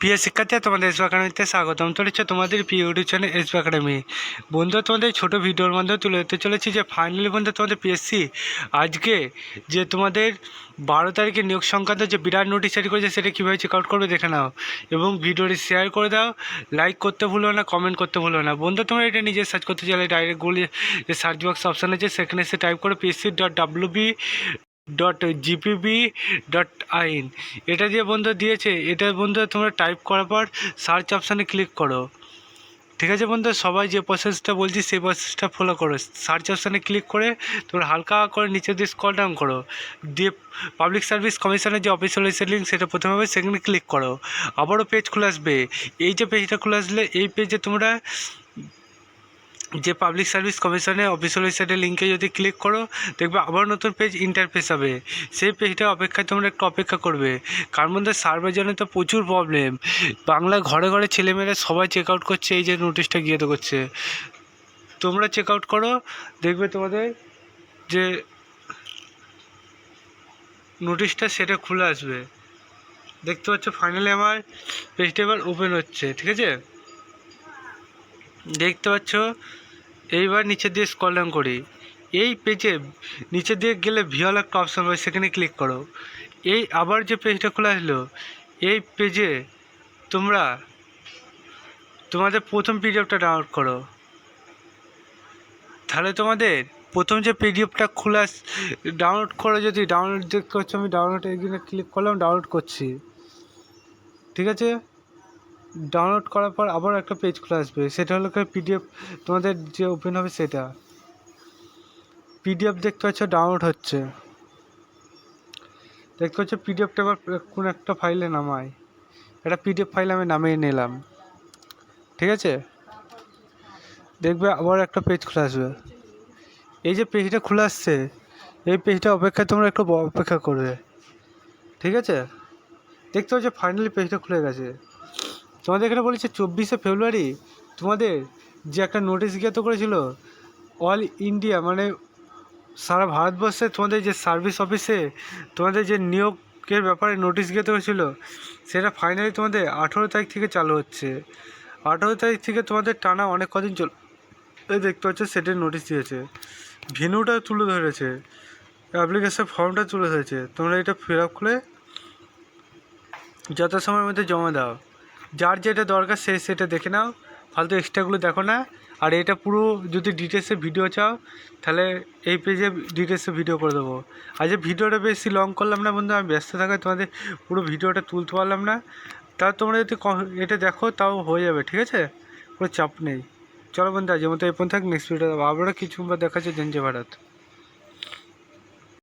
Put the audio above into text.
প্রিয় শিক্ষার্থী তোমাদের এসবি একাডেমিতে স্বাগতম চলেছে তোমাদের প্রিয় ইউটিউব চ্যানেল এসবি একাডেমি বন্ধু তোমাদের ছোটো ভিডিওর মাধ্যমে তুলে ধরতে চলেছি যে ফাইনালি বন্ধু তোমাদের পিএসসি আজকে যে তোমাদের বারো তারিখে নিয়োগ সংক্রান্ত যে বিরাট নোটিশ জারি করেছে, সেটা কীভাবে চেক আউট করবে দেখে নাও। এবং ভিডিওটি শেয়ার করে দাও লাইক করতে ভুলো না কমেন্ট করতে ভুলো না। বন্ধু তোমরা এটা নিজে সার্চ করতে চাইলে ডাইরেক্ট গুগলে যে সার্চ বক্স অপশান আছে। সেখানে এসে টাইপ করো PSC dot WB dot GPB dot in এটা যে বন্ধু দিয়েছে, এটা বন্ধু তোমরা টাইপ করার পর সার্চ অপশানে ক্লিক করো। ঠিক আছে বন্ধু? সবাই যে প্রসেসটা বলছি, সেই প্রসেসটা ফলো করো। সার্চ অপশানে ক্লিক করে তোমরা হালকা করে নিচে দিয়ে স্কল ডাউন করো। দিয়ে পাবলিক সার্ভিস কমিশনের যে অফিসিয়াল লিঙ্ক সেটা প্রথমে হবে, সেখানে ক্লিক করো। আবারও পেজ খুলে আসবে। এই যে পেজটা খুলে আসলে, এই পেজে তোমরা যে পাবলিক সার্ভিস কমিশনের অফিসিয়াল ওয়েবসাইটের লিঙ্কে যদি ক্লিক করো, দেখবে আবার নতুন পেজ ইন্টারফেস হবে। সেই পেজটা অপেক্ষায় তোমরা একটু অপেক্ষা করবে। কার মধ্যে সার্ভের জন্য তো প্রচুর প্রবলেম বাংলা ঘরে ঘরে ছেলেমেয়েরা সবাই চেক আউট করছে, এই যে নোটিশটা গিয়ে তো করছে। তোমরা চেক আউট করো, দেখবে তোমাদের যে নোটিশটা সেটা খুলে আসবে। দেখতে পাচ্ছ ফাইনালি আমার পেজটা এবার ওপেন হচ্ছে, ঠিক আছে? দেখতে পাচ্ছ? এইবার নিচে দিয়ে স্কল ডাউন করি। এই পেজে নিচে দিয়ে গেলে ভিওল একটা অপশান পাবে সেখানে ক্লিক করো। এই আবার যে পেজটা খোলা আসলো এই পেজে তোমরা তোমাদের প্রথম পিডিএফটা ডাউনলোড করো। তাহলে তোমাদের প্রথম যে পিডিএফটা খোলা ডাউনলোড করো যদি ডাউনলোড দেখতে পাচ্ছ আমি ডাউনলোড এখানে ক্লিক করলাম ডাউনলোড করছি। ঠিক আছে? ডাউনলোড করার পর আবার একটা পেজ খুলে আসবে। সেটা হলো পিডিএফ তোমাদের যে ওপেন হবে সেটা। পিডিএফ দেখতে পাচ্ছ ডাউনলোড হচ্ছে। দেখতে পাচ্ছ পিডিএফটা এবার কোন একটা ফাইলে নামায়। একটা পিডিএফ ফাইল আমি নামিয়ে নিলাম। ঠিক আছে? দেখবে আবার একটা পেজ খুলে আসবে। এই যে পেজটা খুলে আসছে, এই পেজটা অপেক্ষায় তোমরা একটু অপেক্ষা করবে। ঠিক আছে? দেখতে পাচ্ছ ফাইনালি পেজটা খুলে গেছে। তোমাদের এখানে বলেছে চব্বিশে ফেব্রুয়ারি তোমাদের যে একটা নোটিশ জ্ঞাত করেছিল অল ইন্ডিয়া মানে সারা ভারতবর্ষে তোমাদের যে সার্ভিস অফিসে তোমাদের যে নিয়োগের ব্যাপারে নোটিশ জ্ঞাত করেছিল, সেটা ফাইনালি তোমাদের আঠেরো তারিখ থেকে চালু হচ্ছে। আঠেরো তারিখ থেকে তোমাদের টানা অনেক কদিন চল দেখতে পাচ্ছ সেটার নোটিশ দিয়েছে। ভেনুটা তুলে ধরেছে অ্যাপ্লিকেশন ফর্মটা তুলে ধরেছে। তোমরা এটা ফিল আপ করে যথাসময়ের মধ্যে জমা দাও। যার যেটা দরকার সে সেটা দেখে নাও। ফালতু এক্সট্রাগুলো দেখো না। আর এটা পুরো যদি ডিটেলসে ভিডিও চাও, তাহলে এই পেজে ডিটেলসে ভিডিও করে দেবো। আর যে ভিডিওটা বেশি লং করলাম না বন্ধু, আমি ব্যস্ত থাকায় তোমাদের পুরো ভিডিওটা তুলতে পারলাম না। তাও তোমরা যদি এটা দেখো, তাও হয়ে যাবে, ঠিক আছে? কোনো চাপ নেই। চলো বন্ধু আজ মতো এই পর্যন্ত থাক। নেক্সট ভিডিও আবারও কিছু দেখাচ্ছে জেনজে ভারত।